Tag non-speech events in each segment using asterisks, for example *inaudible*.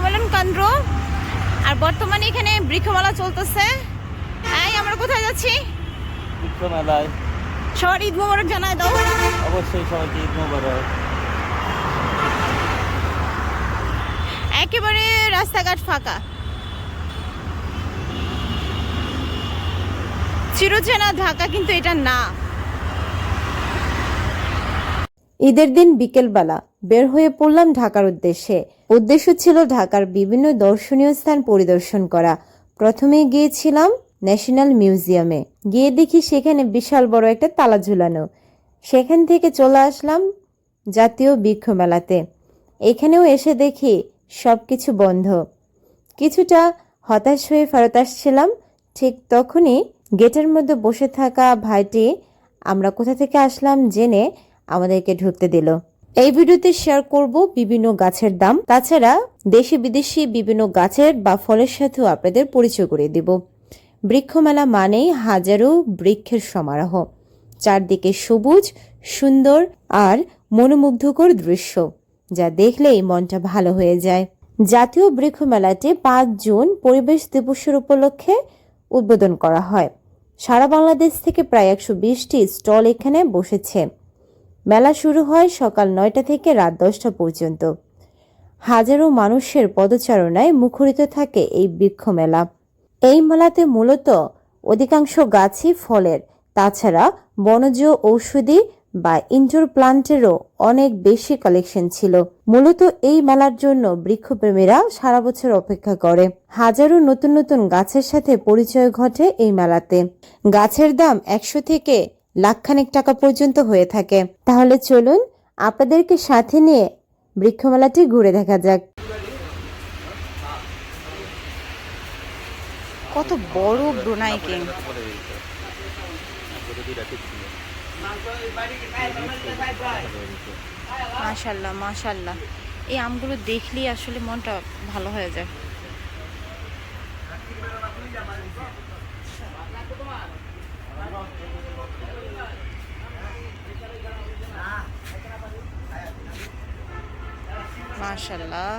সম্মেলন কেন্দ্র। আর বর্তমানে এখানে বৃক্ষমেলা চলতেছে। এই আমরা কোথায় যাচ্ছি? বিক্ষ মেলায় সবার ঈদ মোবারক জানায় দাও অবশ্যই সবাইকে ঈদ মোবারক। একেবারে রাস্তাঘাট ফাঁকা। চিরচেনা ঢাকা কিন্তু এটা না। ঈদের দিন বিকেলবেলা বের হয়ে পড়লাম ঢাকার উদ্দেশ্যে। উদ্দেশ্য ছিল ঢাকার বিভিন্ন দর্শনীয় স্থান পরিদর্শন করা। প্রথমে গিয়েছিলাম ন্যাশনাল মিউজিয়ামে। গিয়ে দেখি সেখানে বিশাল বড় একটা তালা ঝুলানো। সেখান থেকে চলে আসলাম জাতীয় বৃক্ষ মেলাতে এখানেও এসে দেখি সব কিছু বন্ধ। কিছুটা হতাশ হয়ে ফেরত আসছিলাম। ঠিক তখনই গেটের মধ্যে বসে থাকা ভাইটি আমরা কোথা থেকে আসলাম জেনে আমাদেরকে ঢুকতে দিল। এই ভিডিওতে শেয়ার করব বিভিন্ন গাছের দাম। তাছাড়া দেশি বিদেশি বিভিন্ন গাছের বা ফলের সাথেও আপনাদের পরিচয় করে দিব। বৃক্ষমেলা মানেই হাজারো বৃক্ষের সমারোহ। চারদিকে সবুজ, সুন্দর আর মনোমুগ্ধকর দৃশ্য, যা দেখলেই মনটা ভালো হয়ে যায়। জাতীয় বৃক্ষ মেলাটি পাঁচ জুন পরিবেশ দিবসের উপলক্ষে উদ্বোধন করা হয়। সারা বাংলাদেশ থেকে প্রায় একশো বিশটি স্টল এখানে বসেছে। মেলা শুরু হয় সকাল নয়টা থেকে রাত দশটা পর্যন্ত। হাজারো মানুষের পদচারণায় মুখরিত থাকে এই বৃক্ষ মেলা। এই মেলাতে মূলত অধিকাংশ গাছই ফলের, তাছাড়া বনজ ঔষধি বা ইনডোর প্লান্টেরও অনেক বেশি কালেকশন ছিল। মূলত এই মেলার জন্য বৃক্ষপ্রেমীরা সারা বছর অপেক্ষা করে। হাজারো নতুন নতুন গাছের সাথে পরিচয় ঘটে এই মেলাতে। গাছের দাম একশো থেকে লাখখানেক টাকা পর্যন্ত হয়ে থাকে। তাহলে চলুন আপনাদেরকে সাথে নিয়ে বৃক্ষমেলাটি ঘুরে দেখা যাক। কত বড় ব্রোনাই কিং মাশাল্লাহ মাশাল্লাহ। এই আমগুলো দেখলেই আসলে মনটা ভালো হয়ে যায়। মাশাল্লাহ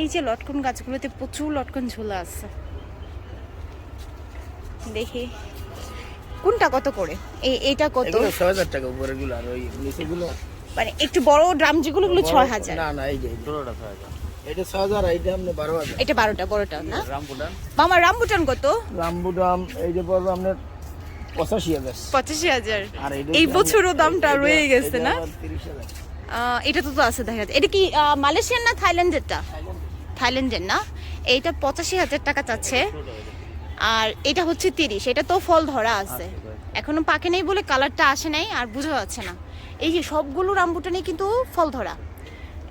এই যে লটকন গাছগুলোতে প্রচুর লটকন ঝোলা আছে। দেখি, কোনটা কত করে? এই, এইটা কত? ছয় হাজার টাকা উপরে গুলো, আর ওই নিচেগুলো মানে একটু বড় ড্রাম যেগুলো গুলো ছয় হাজার। না না এই যে ষোলোটা ছয় হাজার। এটা ছয় হাজার এইটা আপনি বারো হাজার। এটা বারোটা বড়টা না? রামপুটান মামা রামবুটান কত? রাম্বু এই যে পড়বে আপনার পঁচাশি হাজার। পঁচাশি হাজার। আর এই বছরও দামটা রয়ে গেছে না? আবার তিরিশ হাজার। আহ, এটা তো তো আছে দেখা এটা কি মালয়েশিয়ান না থাইল্যান্ডেরটা? থাইল্যান্ডের না? এইটা পঁচাশি হাজার টাকা চাচ্ছে। আর এটা হচ্ছে তিরিশ। এটা তো ফল ধরা আছে। এখনও পাকে নেই বলে কালারটা আসে নাই আর বোঝা যাচ্ছে না। এই যে সবগুলো রামবুটানে কিন্তু ফল ধরা।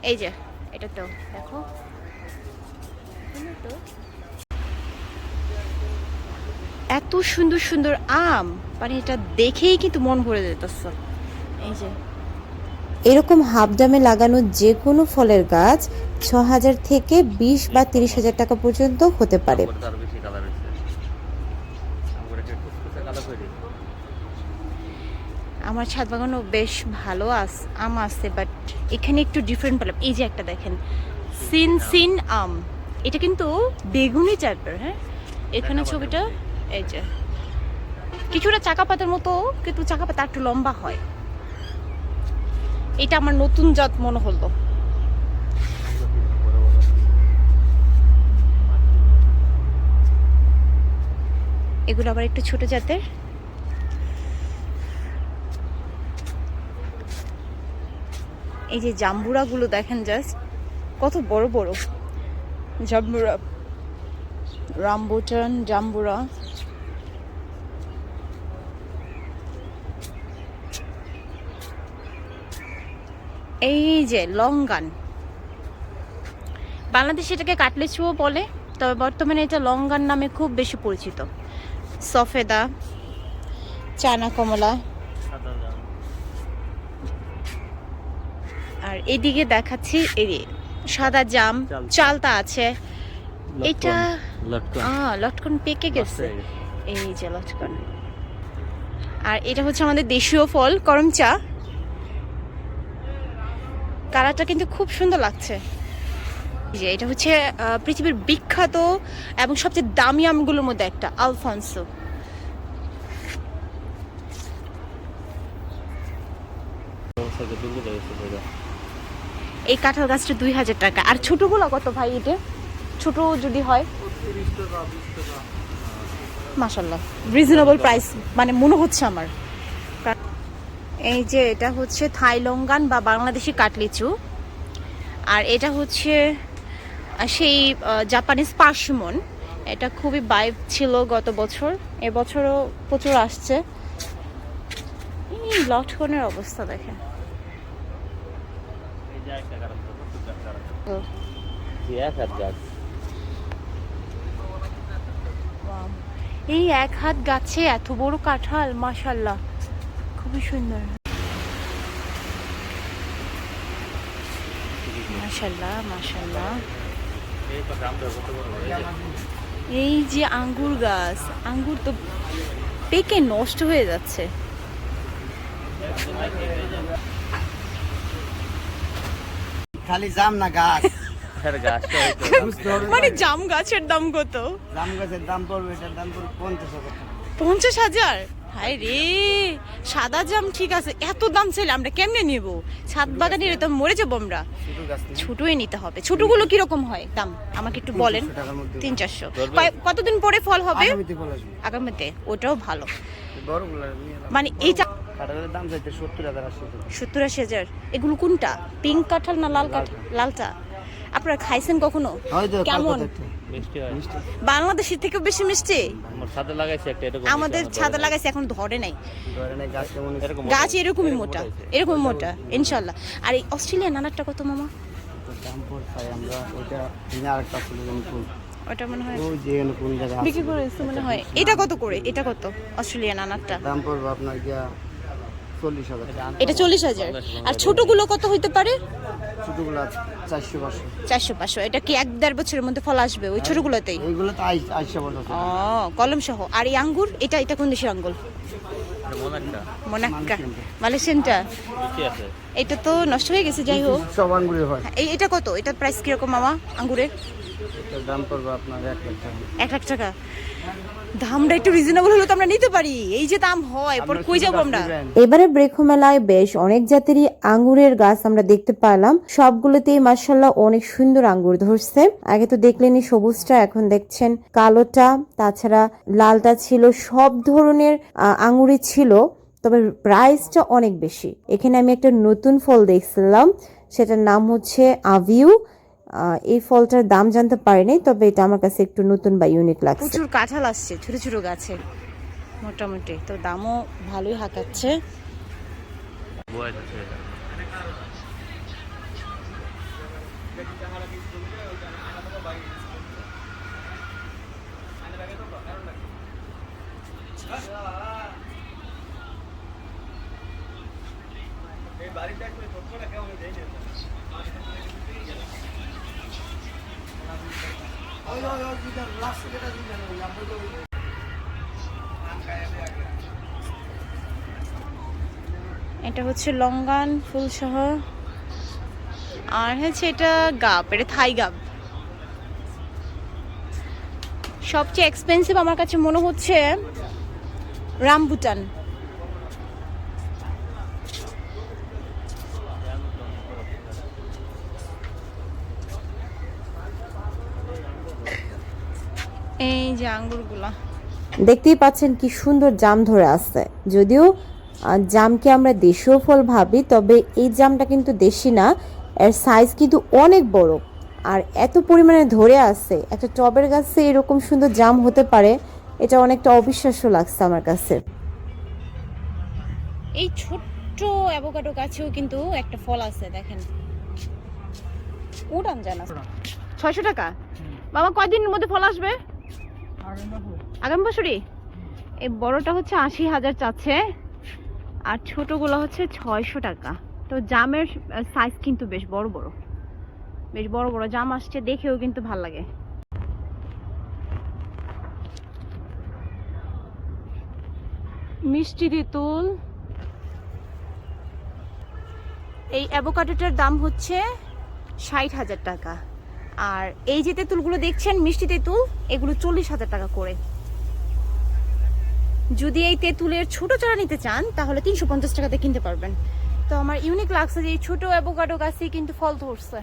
এই যে, এটা তো দেখো। এত সুন্দর সুন্দর আম মানে এটা দেখেই কিন্তু মন ভরে যেতেছে। এই যে। এরকম হাফ ডামে লাগানো যে কোনো ফলের গাছ ছ হাজার থেকে বিশ বা তিরিশ হাজার টাকা পর্যন্ত হতে পারে তার বেশি কালার হয়েছে আমগুলো একটু কুচকুচে কালো করে দিই। আমার ছাদ বাগানও বেশ ভালো আস আম আছে বাট এখানে একটু ডিফারেন্ট পেলাম। এই যে একটা দেখেন সিন সিন আম। এটা কিন্তু বেগুনি টাইপের হ্যাঁ? এখানে ছবিটা এই যে। কিছুটা চাকা পাতার মতো কিন্তু চাকা পাতা একটু লম্বা হয়। এটা আমার নতুন জাত মনে হলো। এগুলো আবার একটু ছোট জাতের। এই যে জাম্বুরাগুলো দেখেন জাস্ট কত বড় বড়। জাম্বুরা, রামবুটান, জাম্বুরা। এই যে লঙ্গান। বাংলাদেশে এটাকে কাটলেচুও বলে, তবে বর্তমানে এটা লঙ্গান নামে খুব বেশি পরিচিত। সফেদা চানা কমলা সাদা জাম আর এদিকে দেখাচ্ছি এই সাদা জাম চালতা। আছে। এটা লটকন। লটকন পেকে গেছে। এই যে লটকন। আর এটা হচ্ছে আমাদের দেশীয় ফল করম চা। কালারটা কিন্তু খুব সুন্দর লাগছে। যে এটা হচ্ছে পৃথিবীর বিখ্যাত এবং সবচেয়ে দামি আমগুলোর মধ্যে একটা আলফানসো অবস্থাকে দুর্বল হয়ে গেছে ভাইয়া। এই কাঁঠাল গাছটা দুই হাজার টাকা। আর ছোটগুলো কত ভাই এটা ছোট যদি হয়? মাসাল্লাহ রিজনেবল প্রাইস মানে মনে হচ্ছে আমার। এই যে এটা হচ্ছে থাইলঙ্গান বা বাংলাদেশি কাটলিচু। আর এটা হচ্ছে সেই জাপানিজ পার্সিমন এটা খুবই বাইব ছিল গত বছর। এবছরও প্রচুর আসছে। এই লটকনের অবস্থা দেখেন এই যে একটা কারণ তো, প্রচুর গাছ কারণ। ও, এই এক হাত গাছ। এই এক হাত গাছে এত বড় কাঁঠাল মাশাল্লাহ খুবই সুন্দর। মাশাল্লাহ যে। এই যে আঙ্গুর গাছ আঙ্গুর তো পেকে নষ্ট হয়ে যাচ্ছে। খালি জাম না গাছ? *laughs* মানে জাম গাছের দাম কত? জাম গাছের দাম পড়বে এটার দাম পড়বে পঞ্চাশ হাজার পঞ্চাশ হাজার? হায় রে সাদা জাম ঠিক আছে এত দাম চাইলে আমরা কেমনে নিব? ছাদ বাগানের তো মরে যাব আমরা? ছোটো ছোটই নিতে হবে। ছোটগুলো কীরকম হয়? দাম আমাকে একটু বলেন। 300 টাকার মধ্যে। তিন চারশো কতদিন পরে ফল হবে? আগামীতে ওটাও ভালো। মানে। এই কাঁঠালের দাম চাইতে সত্তর হাজার আশি হাজার সত্তর আশি হাজার। এগুলো কোনটা? পিঙ্ক কাঁঠাল না লাল কাঁঠাল? লালটা। আপনারা খাইছেন কখনো? কেমন? বাংলাদেশের থেকেও বেশি মিষ্টি? আমাদের ছাদে লাগাইছে এখন ধরে নাই। গাছ কেমন নাই। এরকম গাছ মোটা। এরকমই মোটা। এরকম মোটা ইনশাল্লাহ। আর এই অস্ট্রেলিয়ান নানারটা কত মামা? ওটা মনে হয়। বিক্রি করে মনে হয়। এটা কত করে? এটা কত অস্ট্রেলিয়ান আনারটা? দাম পড়বে আপনার গিয়া। এটা চল্লিশ হাজার? আর ছোটগুলো কত হইতে পারে? ছোটোগুলো চারশো পাঁচশো। চারশো পাঁচশো। এটা কি এক দেড় বছরের মধ্যে ফল আসবে ওই ছোটগুলোতেই? তো আইসা ও কলম সহ আর এই আঙ্গুর এটা এটা কোন দেশের আঙ্গুর? এটা মোনাক্কা। মালয়েশিয়ানটা? এটা তো নষ্ট হয়ে গেছে যাই হোক। সব আঙ্গুরে হয়। এই এটা কত? এটা প্রাইস কীরকম মামা আঙ্গুরের? দাম পড়বে আপনার এক লাখ টাকা। এক লাখ টাকা। দামটা একটু রিজনেবল হলে তো আমরা নিতে পারি। এই যে দাম হয় পর কই যাব আমরা? এবারে বৃক্ষ মেলায় বেশ অনেক জাতেরই আঙ্গুরের গাছ আমরা দেখতে পেলাম। সবগুলোতেই মার্শাল্লাহ অনেক সুন্দর আঙ্গুর ধরছে। আগে তো দেখলেনই সবুজটা এখন দেখছেন কালোটা। তাছাড়া লালটা ছিল সব ধরনের আহ, আঙ্গুরই ছিল। তবে প্রাইসটা অনেক বেশি। এখানে আমি একটা নতুন ফল দেখছিলাম। সেটার নাম হচ্ছে আভিউ। এই ফলটার দাম জানতে পারিনি তবে এটা আমার কাছে একটু নতুন বা ইউনিক লাগছে। প্রচুর কাঁঠাল আসছে, ছোট ছোট গাছে, মোটামুটি। তো দামও ভালোই হাঁকাচ্ছে। এটা। হচ্ছে লঙ্গান ফুল ফুলসহ আর হচ্ছে এটা গাব, এটা থাই গাব সবচেয়ে এক্সপেন্সিভ আমার কাছে মনে হচ্ছে রামবুটান এই যে আঙ্গুরগুলা। দেখতেই পাচ্ছেন কি সুন্দর জাম ধরে আছে যদিও জামকে আমরা দেশীয় ফল ভাবি তবে এই জামটা কিন্তু দেশি না। এর সাইজ কিন্তু অনেক বড়। আর এত পরিমাণে ধরে আছে একটা টবের গাছে এরকম সুন্দর জাম হতে পারে এটা অনেকটা অবিশ্বাস্য লাগছে আমার কাছে। এই ছোট্ট অ্যাভোকাডো গাছেও কিন্তু একটা ফল আছে দেখেন। উড়ান জানা ছয়শো টাকা? বাবা কয়দিনের মধ্যে ফল আসবে? আগামী বছরই? এই বড়টা হচ্ছে আশি হাজার চাচ্ছে, আর ছোটগুলো হচ্ছে ছয়শো টাকা। তো জামের সাইজ কিন্তু বেশ বড় বড়। বেশ বড় বড় জাম আসছে, দেখেও কিন্তু ভালো লাগে। মিষ্টি তেঁতুল এই অ্যাভোকাডোটার দাম হচ্ছে ষাট হাজার টাকা। আর এই যে তেঁতুলগুলো দেখছেন, মিষ্টি তেঁতুল, এগুলো চল্লিশ হাজার টাকা করে। যদি এই তেঁতুলের ছোট চারা নিতে চান, তাহলে তিনশো পঞ্চাশ টাকাতে কিনতে পারবেন। তো আমার ইউনিক লাগছে যে এই ছোট অ্যাভোকাডো গাছে কিন্তু ফল ধরছে।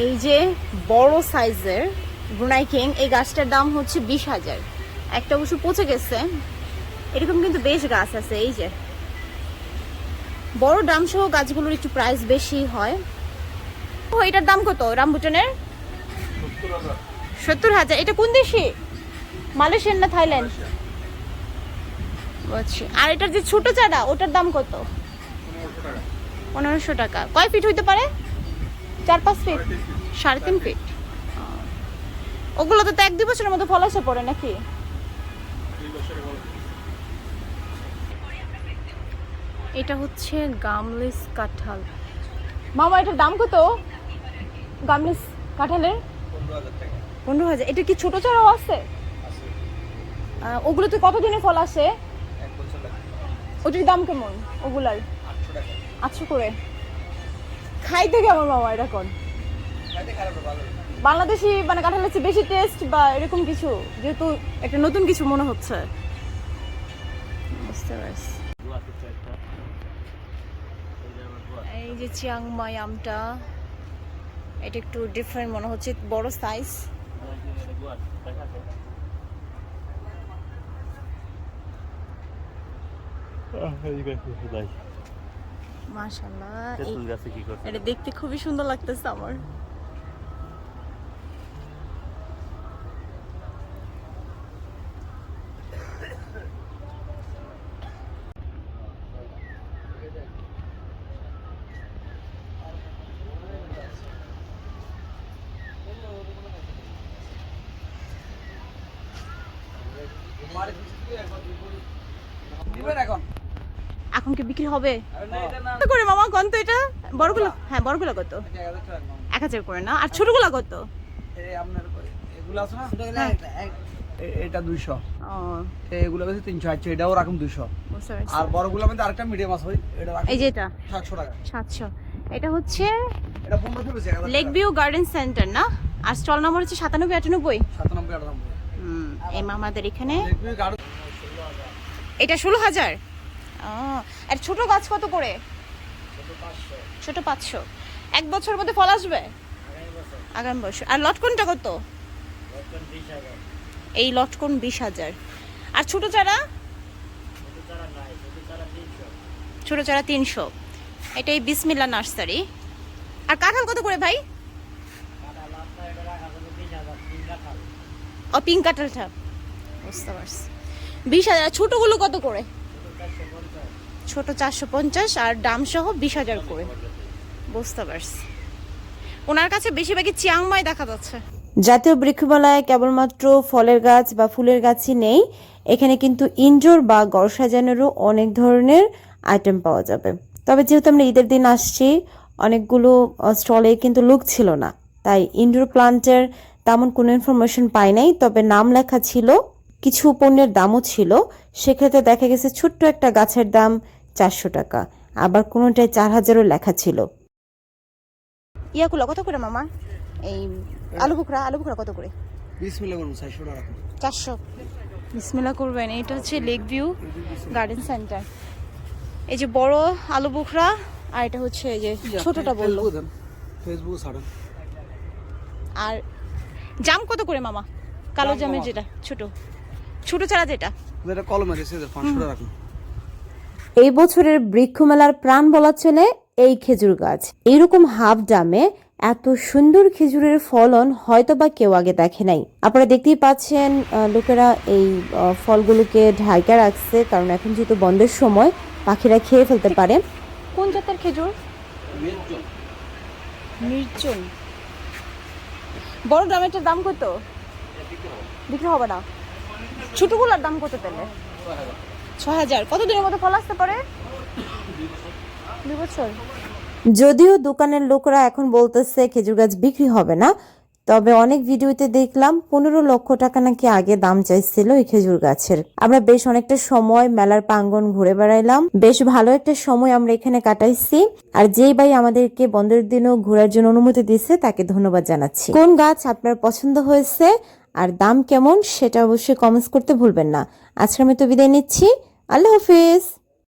এই যে বড় সাইজের ব্রুনাই কিং এই গাছটার দাম হচ্ছে বিশ হাজার। একটা অবশ্য পচে গেছে। এরকম কিন্তু বেশ গাছ আছে, এই যে। বড় দাম সহ গাছগুলোর একটু প্রাইস বেশি হয়। ও এটার দাম কত? রামবুটানের সত্তর হাজার। এটা কোন দেশে? মালয়েশিয়ান না থাইল্যান্ড? বুঝছি আর এটার যে ছোট চারা ওটার দাম কত? পনেরোশো টাকা। কয় ফিট হইতে পারে? চার পাঁচ ফিট সাড়ে তিন ফিট ওগুলো তো এক দুই বছরের মধ্যে ফল আসে পড়ে নাকি? এটা হচ্ছে গামলিস কাঁঠাল। মামা এটার দাম কত? গামলিস কাঁঠালের? পনেরো হাজার। এটা কি ছোট চারাও আছে? ওগুলোতে কতদিনে ফল আসে? ওটির দাম কেমন ওগুলার? আটশো করে। খাইতে কেমন মামা এটা কোন? বাংলাদেশি মানে কাঁঠালের চেয়ে বেশি টেস্ট বা এরকম কিছু? যেহেতু একটা নতুন কিছু মনে হচ্ছে। বুঝতে পারছি। এই যে চিয়াংমাই আমটা। এটা একটু ডিফারেন্ট মনে হচ্ছে বড় সাইজ মাশাল্লাহ এটা দেখতে খুবই সুন্দর লাগতেছে আমার এখন কি বিক্রি হবে? কত করে মামা কোন তো এটা? বড়গুলো? হ্যাঁ বড়গুলো কত? এক হাজার করে না? আর ছোটগুলো কত? এটা দুইশো। ও। এগুলো বেশি তিনশো আছে এটাও রাখুন দুইশো। আর বড়গুলো মধ্যে আরেকটা মিডিয়াম আছে এটা এই যে এটা। সাতশো টাকা। সাতশো। এটা হচ্ছে এটা লেক ভিউ গার্ডেন সেন্টার না? আর স্টল নাম্বার হচ্ছে সাতানব্বই আটানব্বই। সাতানব্বই আটানব্বই। এই মামাদের এখানে এটা ষোলো হাজার। আর ছোট গাছ কত করে? ছোট পাঁচশো। এক বছর মধ্যে ফল আসবে? আগামী বছর। আর লটকনটা কত? এই লটকন বিশ হাজার। আর ছোট চারা? ছোট চারা তিনশো। এটা এটাই বিসমিল্লা নার্সারি। আর কাঁঠাল কত করে ভাই? ও, পিঙ্ক কাঁঠালটা। বুঝতে পারছি। বিশ হাজার। ছোটগুলো কত করে? ছোট চারশো পঞ্চাশ আর দাম সহ বিশ হাজার করে। বুঝতে পারছি। ওনার কাছে বেশিরভাগই চিয়াংমাই দেখা যাচ্ছে। জাতীয় বৃক্ষমেলায় কেবলমাত্র ফলের গাছ বা ফুলের গাছই নেই, এখানে কিন্তু ইনডোর বা ঘর সাজানোরও অনেক ধরনের আইটেম পাওয়া যাবে। তবে যেহেতু আমরা ঈদের দিন আসছি, অনেকগুলো স্টলে কিন্তু লোক ছিল না, তাই ইনডোর প্লান্টের তেমন কোনো ইনফরমেশন পাই নাই, তবে নাম লেখা ছিল কিছু পণ্যের দামও ছিল। সেক্ষেত্রে দেখা গেছে ছোট্ট একটা গাছের দাম চারশো টাকা। আবার কোনোটায় চার হাজারও লেখা ছিল। ইয়াগুলো কত করে মামা? এই আলু বুকরা আলু বুকরা কত করে? চারশো বিসমিল্লা করবেন এটা হচ্ছে লেক ভিউ গার্ডেন সেন্টার। এই যে বড় আলু বুখরা আর এটা হচ্ছে এই যে ছোটটা বলল। ফেসবুক ছাড়েন। আর জাম কত করে মামা? কালো জামের যেটা ছোট। ছোট চারা যেটা। এটা কলমের এসে পাঁচশো টাকা রাখুন। এই বছরের বৃক্ষমেলার প্রাণ বলা চলে এই খেজুর গাছ। এইরকম হাফ ডামে এত সুন্দর খেজুরের ফলন হয়তো বা কেউ আগে দেখে নাই। আপনারা দেখতেই পাচ্ছেন লোকেরা এই ফলগুলোকে ঢাইকা রাখছে কারণ এখন যেহেতু বন্ধের সময় পাখিরা খেয়ে ফেলতে পারে। কোন জাতের খেজুর? বড় ডামেরটার দাম কত? বিক্রি হবে না। ছোটগুলোর দাম কত পেলে ছ হাজার। কত দিনের মতো ফল আসতে পারে? দুই বছর। যদিও দোকানের লোকরা এখন বলতেছে খেজুর গাছ বিক্রি হবে না তবে অনেক ভিডিওতে দেখলাম পনেরো লক্ষ টাকা নাকি আগে দাম চাইছিল এই খেজুর গাছের। আমরা বেশ অনেকটা সময় মেলার প্রাঙ্গন ঘুরে বেড়াইলাম বেশ ভালো একটা সময় আমরা এখানে কাটাইছি আর যেই ভাই আমাদেরকে বন্ধের দিনও ঘোরার জন্য অনুমতি দিচ্ছে তাকে ধন্যবাদ জানাচ্ছি। কোন গাছ আপনার পছন্দ হয়েছে? আর দাম কেমন সেটা অবশ্যই কমেন্টস করতে ভুলবেন না। আজকে আমি তো বিদায় নিচ্ছি। আল্লাহ হাফিজ।